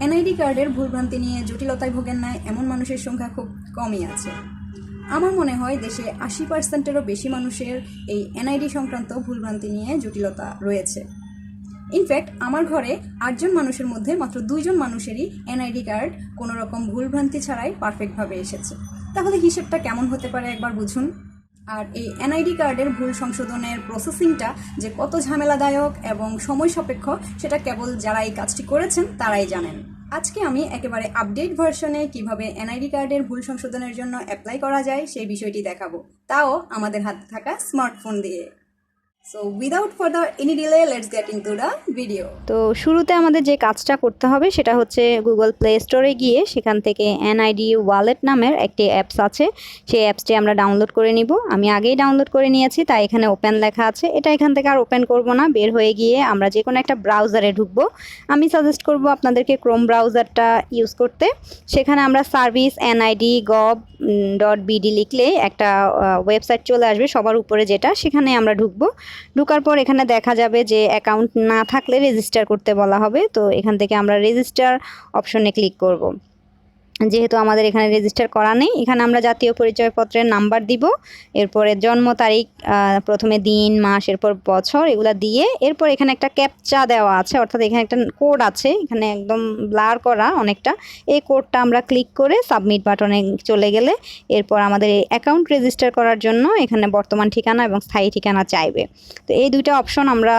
NID কার্ডের ভুলভ্রান্তি নিয়ে জটিলতায় ভোগেন না এমন মানুষের সংখ্যা খুব কমই আছে। আমার মনে হয় দেশে আশি পার্সেন্টেরও বেশি মানুষের এই এনআইডি সংক্রান্ত ভুলভ্রান্তি নিয়ে জটিলতা রয়েছে। ইনফ্যাক্ট আমার ঘরে আটজন মানুষের মধ্যে মাত্র দুইজন মানুষেরই এনআইডি কার্ড কোনো রকম ভুলভ্রান্তি ছাড়াই পারফেক্টভাবে এসেছে। তাহলে হিসেবটা কেমন হতে পারে একবার বুঝুন? আর এই এনআইডি কার্ডের ভুল সংশোধনের প্রসেসিংটা যে কত ঝামেলাদায়ক এবং সময় সাপেক্ষ, সেটা কেবল যারা এই কাজটি করেছেন তারাই জানেন। আজকে আমি একেবারে আপডেট ভার্সনে কীভাবে এনআইডি কার্ডের ভুল সংশোধনের জন্য অ্যাপ্লাই করা যায় সেই বিষয়টি দেখাবো। তাও আমাদের হাতে থাকা স্মার্টফোন দিয়ে। সো উইদাউট ভিডিও তো শুরুতে আমাদের যে কাজটা করতে হবে, সেটা হচ্ছে গুগল প্লে স্টোরে গিয়ে সেখান থেকে এনআইডি ওয়ালেট নামের একটি অ্যাপস আছে। সেই অ্যাপসটি আমরা ডাউনলোড করে নিব। আমি আগেই ডাউনলোড করে নিয়েছি, তাই এখানে ওপেন লেখা আছে। এটা এখান থেকে আর ওপেন করব না, বের হয়ে গিয়ে আমরা যে কোনো একটা ব্রাউজারে ঢুকবো। আমি সাজেস্ট করব আপনাদেরকে ক্রোম ব্রাউজারটা ইউজ করতে। সেখানে আমরা service NID gov dot BD লিখলে একটা ওয়েবসাইট চলে আসবে, সবার উপরে যেটা, সেখানে আমরা ঢুকবো। ঢুকার পর এখানে দেখা যাবে যে অ্যাকাউন্ট না থাকলে রেজিস্টার করতে বলা হবে। তো এখান থেকে আমরা রেজিস্টার অপশনে ক্লিক করব। যেহেতু আমাদের এখানে রেজিস্টার করা নেই, এখানে আমরা জাতীয় পরিচয়পত্রের নাম্বার দিব, এরপরে জন্ম তারিখ প্রথমে দিন, মাস, এরপর বছর, এগুলো দিয়ে এরপর এখানে একটা ক্যাপচা দেওয়া আছে, অর্থাৎ এখানে একটা কোড আছে, এখানে একদম ব্লার করা অনেকটা, এই কোডটা আমরা ক্লিক করে সাবমিট বাটনে চলে গেলে এরপর আমাদের এই অ্যাকাউন্ট রেজিস্টার করার জন্য এখানে বর্তমান ঠিকানা এবং স্থায়ী ঠিকানা চাইবে। তো এই দুইটা অপশন আমরা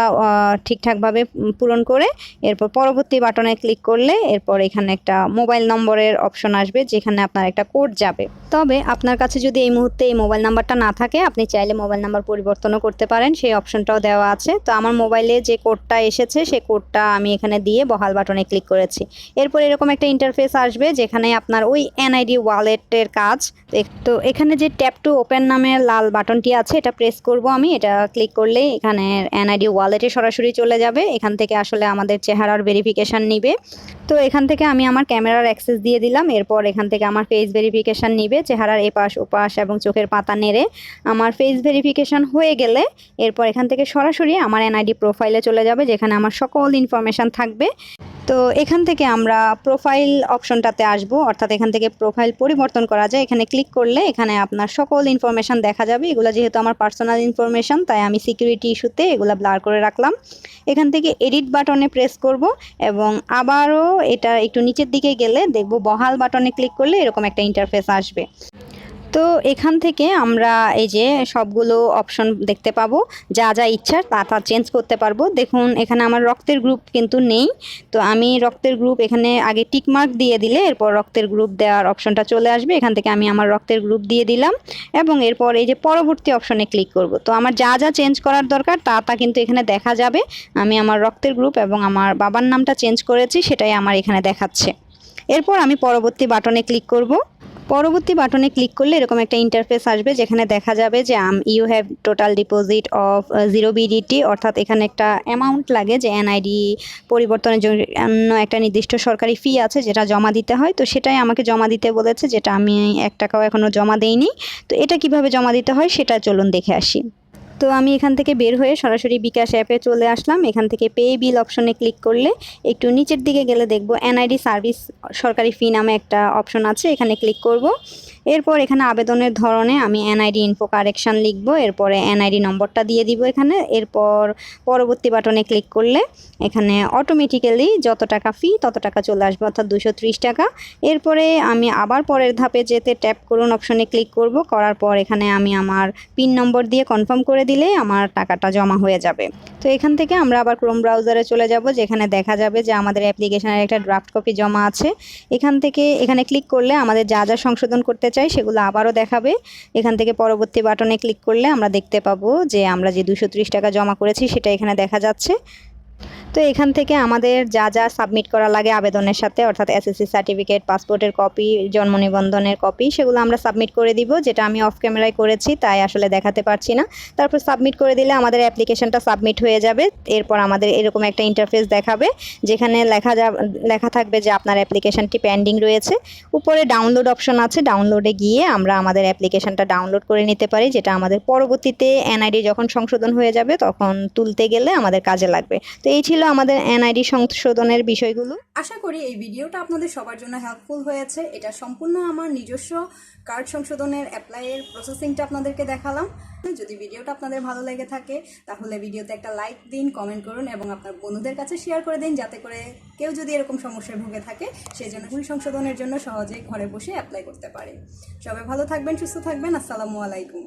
ঠিকঠাকভাবে পূরণ করে এরপর পরবর্তী বাটনে ক্লিক করলে এরপর এখানে একটা মোবাইল নম্বরের অপশন আসবে, যেখানে আপনার একটা কোড যাবে। তবে আপনার কাছে যদি এই মুহূর্তে এই মোবাইল নাম্বারটা না থাকে, আপনি চাইলে মোবাইল নাম্বার পরিবর্তনও করতে পারেন, সেই অপশনটাও দেওয়া আছে। তো আমার মোবাইলে যে কোডটা এসেছে সেই কোডটা আমি এখানে দিয়ে বহাল বাটনে ক্লিক করেছি। এরপর এরকম একটা ইন্টারফেস আসবে, যেখানে আপনার ওই এনআইডি ওয়ালেটের কাজ। তো এখানে যে ট্যাপ টু ওপেন নামের লাল বাটনটি আছে, এটা প্রেস করব আমি। এটা ক্লিক করলেই এখানে এনআইডি ওয়ালেটে সরাসরি চলে যাবে। এখান থেকে আসলে আমাদের চেহারার ভেরিফিকেশান নিবে। তো এখান থেকে আমি আমার ক্যামেরার অ্যাক্সেস দিয়ে দিলাম। এরপর এখান থেকে আমার ফেস ভেরিফিকেশান নিবে, চেহারার এপাশ, ওপাশ এবং চোখের পাতা নেড়ে আমার ফেস ভেরিফিকেশান হয়ে গেলে এরপর এখান থেকে সরাসরি আমার এনআইডি প্রোফাইলে চলে যাবে, যেখানে আমার সকল ইনফরমেশান থাকবে। তো এখান থেকে আমরা প্রোফাইল অপশনটাতে আসব, অর্থাৎ এখান থেকে প্রোফাইল পরিবর্তন করা যায়। এখানে ক্লিক করলে এখানে আপনার সকল ইনফরমেশান দেখা যাবে। এগুলো যেহেতু আমার পার্সোনাল ইনফরমেশান তাই আমি সিকিউরিটি ইস্যুতে এগুলো ব্লার করে রাখলাম। এখান থেকে এডিট বাটনে প্রেস করব এবং আবারও এটা একটু নিচের দিকে গেলে দেখব বহাল বাটনে ক্লিক করলে এরকম একটা ইন্টারফেস আসবে। তো এখান থেকে আমরা এই যে সবগুলো অপশন দেখতে পাবো, যা যা ইচ্ছা তা তা চেঞ্জ করতে পারব। দেখুন, এখানে আমার রক্তের গ্রুপ কিন্তু নেই। তো আমি রক্তের গ্রুপ এখানে আগে টিক মার্ক দিয়ে দিলে এরপর রক্তের গ্রুপ দেওয়ার অপশনটা চলে আসবে। এখান থেকে আমি আমার রক্তের গ্রুপ দিয়ে দিলাম এবং এরপর এই যে পরবর্তী অপশনে ক্লিক করব। তো আমার যা যা চেঞ্জ করার দরকার তা তা কিন্তু এখানে দেখা যাবে। আমি আমার রক্তের গ্রুপ এবং আমার বাবার নামটা চেঞ্জ করেছি, সেটাই আমার এখানে দেখাচ্ছে। এরপর আমি পরবর্তী বাটনে ক্লিক করব। পরবর্তী বাটনে ক্লিক করলে এরকম একটা ইন্টারফেস আসবে যেখানে দেখা যাবে যে আম you have total deposit of zero BDT অর্থাৎ এখানে একটা অ্যামাউন্ট লাগে যে এনআইডি পরিবর্তনের জন্য একটা নির্দিষ্ট সরকারি ফি আছে যেটা জমা দিতে হয়। তো সেটাই আমাকে জমা দিতে বলেছে যেটা আমি এক টাকাও এখনও জমা দেইনি। তো এটা কীভাবে জমা দিতে হয় সেটা চলুন দেখে আসি। তো আমি এখান থেকে বের হয়ে সরাসরি বিকাশ অ্যাপে চলে আসলাম। এখান থেকে পে বিল অপশনে ক্লিক করলে একটু নিচের দিকে গেলে দেখব এনআইডি সার্ভিস সরকারি ফি নামে একটা অপশন আছে, এখানে ক্লিক করব। এরপর এখানে আবেদনের ধরনে আমি এনআইডি ইনফো কারেকশান লিখব, এরপরে এনআইডি নম্বরটা দিয়ে দিব এখানে, এরপর পরবর্তী বাটনে ক্লিক করলে এখানে অটোমেটিক্যালি যত টাকা ফি তত টাকা চলে আসবে, অর্থাৎ দুশো টাকা। এরপরে আমি আবার পরের ধাপে যেতে ট্যাপ করুন অপশনে ক্লিক করব, করার পর এখানে আমি আমার পিন নম্বর দিয়ে কনফার্ম করে দিলে আমার টাকাটা জমা হয়ে যাবে। তো এখান থেকে আমরা আবার ক্রোম ব্রাউজারে চলে যাব, যেখানে দেখা যাবে যে আমাদের অ্যাপ্লিকেশনের একটা ড্রাফট কপি জমা আছে। এখান থেকে এখানে ক্লিক করলে আমাদের যা যা সংশোধন করতে চাই সেগুলো আবারও দেখাবে। এখান থেকে পরবর্তী বাটনে ক্লিক করলে আমরা দেখতে পাবো যে আমরা যে দুশো টাকা জমা করেছি, সেটা এখানে দেখা যাচ্ছে। তো এখান থেকে আমাদের যা যা সাবমিট করা লাগে আবেদনের সাথে, অর্থাৎ এসএসসি সার্টিফিকেট পাসপোর্টের কপি জন্ম নিবন্ধনের কপি সেগুলো আমরা সাবমিট করে দিব। যেটা আমি অফ ক্যামেরায় করেছি, তাই আসলে দেখাতে পারছি না। তারপর সাবমিট করে দিলে আমাদের অ্যাপ্লিকেশনটা সাবমিট হয়ে যাবে। এরপর আমাদের এরকম একটা ইন্টারফেস দেখাবে, যেখানে লেখা যা, লেখা থাকবে যে আপনার অ্যাপ্লিকেশনটি পেন্ডিং রয়েছে। উপরে ডাউনলোড অপশন আছে ডাউনলোডে গিয়ে আমরা আমাদের অ্যাপ্লিকেশনটা ডাউনলোড করে নিতে পারি, যেটা আমাদের পরবর্তীতে এনআইডি যখন সংশোধন হয়ে যাবে, তখন তুলতে গেলে আমাদের কাজে লাগবে। তো এই ছিল ছিল আমাদের এনআইডি সংশোধনের বিষয়গুলো। আশা করি এই ভিডিওটা আপনাদের সবার জন্য হেল্পফুল হয়েছে। এটা সম্পূর্ণ আমার নিজস্ব কার্ড সংশোধনের অ্যাপ্লাইয়ের প্রসেসিংটা আপনাদেরকে দেখালাম। যদি ভিডিওটা আপনাদের ভালো লেগে থাকে, তাহলে ভিডিওতে একটা লাইক দিন কমেন্ট করুন এবং আপনার বন্ধুদের কাছে শেয়ার করে দিন, যাতে করে কেউ যদি এরকম সমস্যায় ভুগে থাকে সেই জন্য ভুল সংশোধনের জন্য সহজেই ঘরে বসে অ্যাপ্লাই করতে পারে। সবাই ভালো থাকবেন, সুস্থ থাকবেন, আসসালামু আলাইকুম।